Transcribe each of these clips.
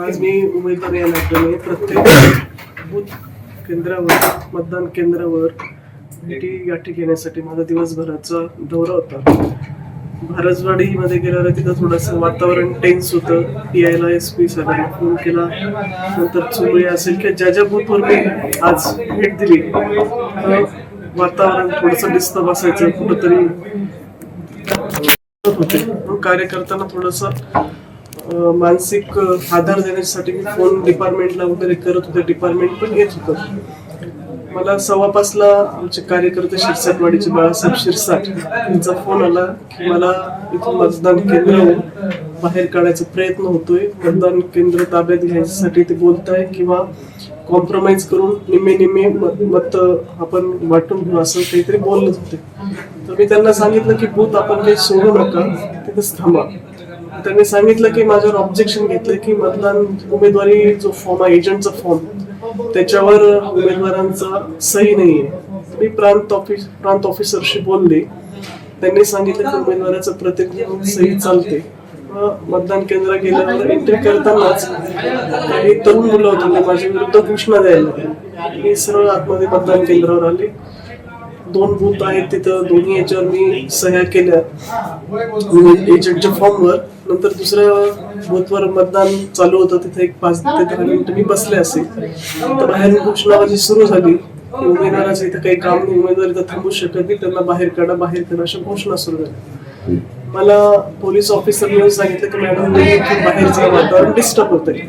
आज मी उमेदवार या नात्याने प्रत्येक बूथ केंद्रावर मतदान केंद्रावर भेटी गाठी घेण्यासाठी माझा दिवसभराचा दौरा होता. भारजवाडीमध्ये गेल्यावर तिथं थोडंसं वातावरण टेन्स होतं. पी आयला एस पी सरांना फोन केला. नंतर चुमळे असेल किंवा ज्या ज्या बूथवर मी आज भेट दिली वातावरण थोडंसं डिस्टर्ब असायचं. कुठंतरी होते. कार्य कार्यकर्त्यांना थोडंसं मानसिक आधार देण्यासाठी मी फोन डिपार्टमेंटला वगैरे करत होते डिपार्टमेंट पण घेत होतं. मला सव्वा पाचला आमचे कार्यकर्ते शिरसाटवाडीचे बाळासाहेब शिरसाट यांचा फोन आला की मला इथून मतदान केंद्र हो, बाहेर काढायचा प्रयत्न होतोय. मतदान केंद्र ताब्यात घ्यायसाठी ते बोलताय किंवा कॉम्प्रोमाइज करून निम्मे निम्मे मत मत आपण वाटून घेऊ असं काहीतरी बोलत होते. तर मी त्यांना सांगितलं की बूथ आपण काही सोडू नका तिथेच थांबा. त्यांनी सांगितलं की माझ्यावर ऑब्जेक्शन घेतलं की मतदान उमेदवारी जो फॉर्म आहे एजंटचा फॉर्म त्याच्यावर उमेदवारांचा सही नाहीये. मी प्रांत ऑफिस प्रांत ऑफिसरशी बोलले. त्यांनी सांगितलं की उमेदवाराचं प्रतिनिधी सही चालते. मतदान केंद्रात गेल्यावर एंट्री करतानाच काही तरुण मुलं होते म्हणजे माझ्या विरुद्ध घोषणा द्यायला मी सरळ आतमध्ये मतदान केंद्रावर आले. दोन बूथ आहेत तिथं दोन्ही याच्यावर मी सह्या केल्या. एजंटच्या फॉर्मवर नंतर दुसऱ्या बूथवर मतदान चालू होतं तिथे एक पाच ते दहा मिनिटं मी बसले असेल तर बाहेर घोषणाबाजी सुरू झाली. की उमेदवाराचं इथं काही काम नाही उमेदवार इथं थांबू शकत नाही त्यांना बाहेर काढा बाहेर काढा अशा घोषणा सुरू झाल्या. मला पोलीस ऑफिसर सांगितलं की मॅडम बाहेरचं वातावरण डिस्टर्ब होतंय.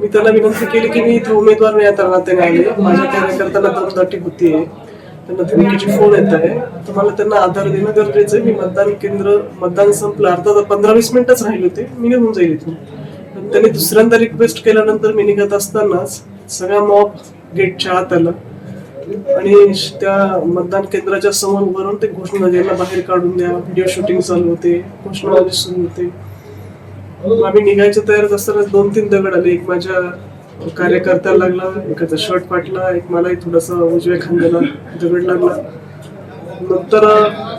मी त्याला विनंती केली की मी इथे उमेदवार नाही आता नात्याने आले माझ्या कार्यकर्त्यांना दमदाटी होतीये त्यांना धमकीची फोन येत आहे तुम्हाला त्यांना आधार देणं गरजेचं आहे. मी मतदान केंद्र मतदान संपलं. अर्धा पंधरा वीस मिनिटच राहिले होते. मी निघून जाईल इथून. पण त्यांनी दुसऱ्यांदा रिक्वेस्ट केल्यानंतर मी निघत असतानाच सगळ्या मॉब गेटच्या आत आला. आणि त्या मतदान केंद्राच्या समोर उभारून ते घोषणा द्यायला बाहेर काढून द्या. व्हिडिओ शूटिंग चालू होते. घोषणाबाजी सुरू होते. आम्ही निघायच्या तयार असताना दोन तीन दगड आले. एक माझ्या कार्यकर्त्याला लागला एकाचा शर्ट फाटला एक मलाही थोडासा उजव्या खांद्याला दगड लागला. नंतर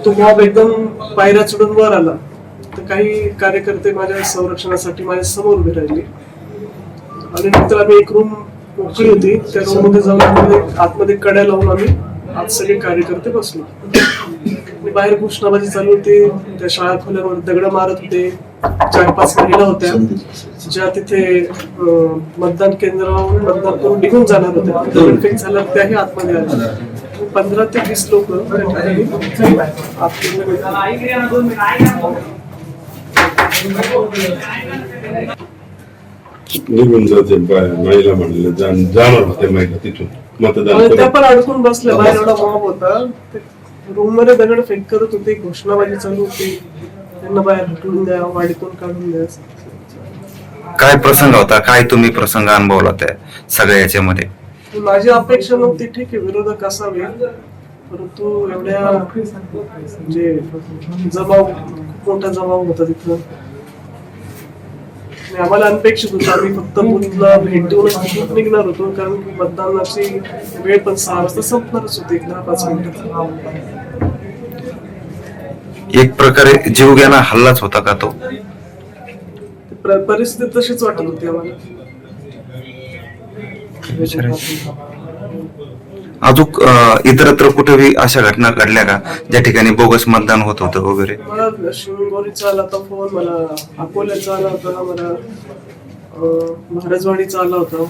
तो मॉब एकदम पायऱ्या चढून वर आला. तर काही कार्यकर्ते माझ्या संरक्षणासाठी माझ्यासमोर उभे राहिले. आणि नंतर आम्ही एक रूम मोकळी होती. त्या रूममध्ये जाऊन आतमध्ये आतमध्ये कड्या लावून आम्ही आज सगळे कार्यकर्ते बसलो. बाहेर घोषणाबाजी चालू होती. त्या शाळा खोल्यावर दगड मारत होते. चार पाच महिला होत्या. ज्या तिथे मतदान केंद्रावर मतदान करून निघून जाणार होत्या दगडफेक झाल्या त्याही आतमध्ये आल्या. पंधरा ते वीस लोक निघून जाते महिला म्हणले जाण- जाणार होते महिला तिथून मतदान त्या. पण अडकून बसल्या बाहेर एवढा मॉब होता. रूममध्ये दगड फेक करत होते घोषणाबाजी चालू होती. त्यांना बाहेर हटवून द्या वाडीतून काढून द्या. काय प्रसंग होता? काय तुम्ही प्रसंग अनुभवला त्या सगळ्या याच्यामध्ये? माझी अपेक्षा नव्हती ठीक आहे विरोधक असावे परंतु एवढ्या म्हणजे खूप मोठा जमाव होता तिथं. आणि आम्हाला अनपेक्षित होतं आम्ही फक्त बूथला भेट देऊनच तिथून निघणार होतो कारण की मतदानाची वेळ पण सहा वाजता संपणारच होती एक दहा पाच मिनिटात. एक प्रकारे जीवघेणा हल्लाच होता का तो? प्र- परिस्थिती तशीच वाटत होती आम्हाला. अजून अं, इतरत्र कुठेही अशा घटना घडल्या का? ज्या ठिकाणी बोगस मतदान होत होतं वगैरे? मला शिवगोरीचा आला होता फोन मला अकोल्याचा आला होता मला अं, महाराजवाडीचा आला होता.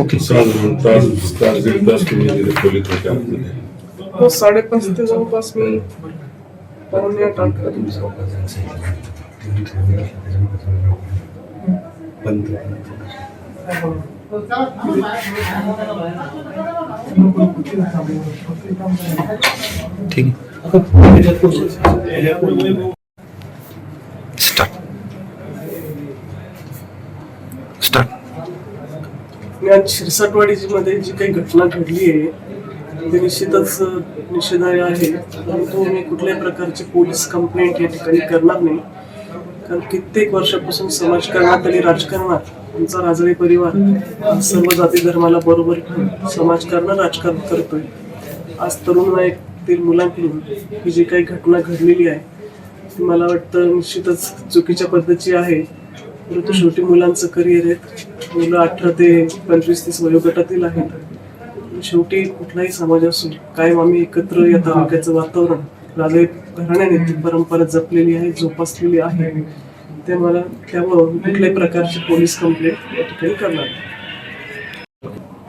ओके साधारण तास तास दीड तास तुम्ही तिथे खोलीत होते आतमध्ये. हो साडेपाच ते जवळपास मी पावणे आठ आठ ठीक स्टार्ट स्टार्ट आज शिरसाटवाडी मध्ये जी काही घटना घडली आहे ती निश्चितच निषेधार्ह आहे. परंतु मी कुठल्याही प्रकारची पोलीस कंप्लेंट या ठिकाणी करणार नाही. कारण कित्येक वर्षापासून समाजकारणात आणि राजकारणात. आमचा राजळे परिवार सर्व जाती धर्माला बरोबर घेऊन समाजकारण राजकारण करतोय. आज तरुण नायकतील मुलांकडून ही जी काही घटना घडलेली आहे ती मला वाटतं निश्चितच चुकीच्या पद्धतीची आहे. परंतु शेवटी मुलांचं करिअर आहे. मुलं अठरा ते पंचवीस तीस वयोगटातील आहेत. शेवटी कुठलाही समाज असो कायम आम्ही एकत्र या तालुक्याचं वातावरण राजे घराण्याने ती परंपरा जपलेली आहे जोपासलेली आहे. ते मला त्यामुळं कुठल्याही प्रकारची पोलीस कंप्लेंट या ठिकाणी करणार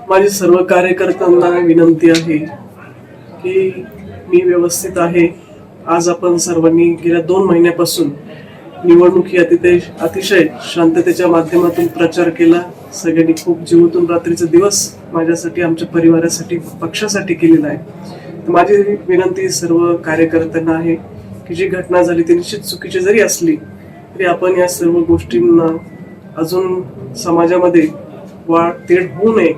माझी सर्व कार्यकर्त्यांना विनंती आहे की मी व्यवस्थित आहे. आज आपण सर्वांनी गेल्या दोन महिन्यापासून निवडणूक ही अतिशय अतिशय शांततेच्या माध्यमातून प्रचार केला. सगळ्यांनी खूप जीवतून रात्रीचा दिवस माझ्यासाठी आमच्या परिवारासाठी पक्षासाठी केलेला आहे. तर माझी विनंती सर्व कार्यकर्त्यांना आहे की जी घटना झाली ती निश्चित चुकीची जरी असली तरी आपण या सर्व गोष्टींना अजून समाजामध्ये वाढ तेढ होऊ नये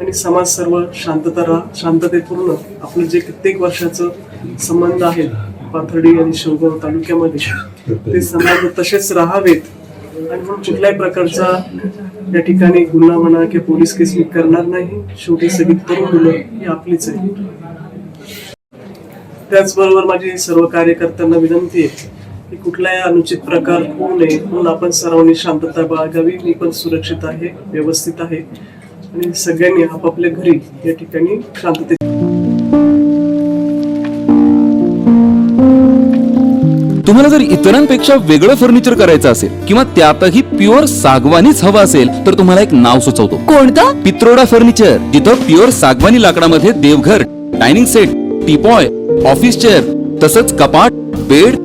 आणि समाज सर्व शांतता राहा शांततेपूर्ण आपलं जे कित्येक वर्षाचं संबंध आहेत पाथर्डी आणि शिवगाव तालुक्यामध्ये ते संबंध तसेच राहावेत. आणि म्हणून कुठल्याही प्रकारचा या ठिकाणी गुन्हा म्हणा किंवा पोलीस केस मी करणार नाही. शेवटी सगळी तरुण मुलं ही आपलीच आहे त्याचबरोबर माझी सर्व कार्यकर्त्यांना विनंती आहे की कुठलाही अनुचित प्रकार होऊ नये म्हणून आपण सर्वांनी शांतता बाळगावी. मी पण सुरक्षित आहे व्यवस्थित आहे. आणि सगळ्यांनी आपापल्या घरी या ठिकाणी शांतते तुम्हाला जर इतरांपेक्षा वेगळं फर्निचर करायचं असेल किंवा त्यातही प्युअर सागवानीच हवं असेल तर तुम्हाला एक नाव सुचवतो. कोणतं? पित्रोडा फर्निचर जिथं प्युअर सागवानी लाकडामध्ये देवघर dining set teapoy office chair तसंच कपाट bed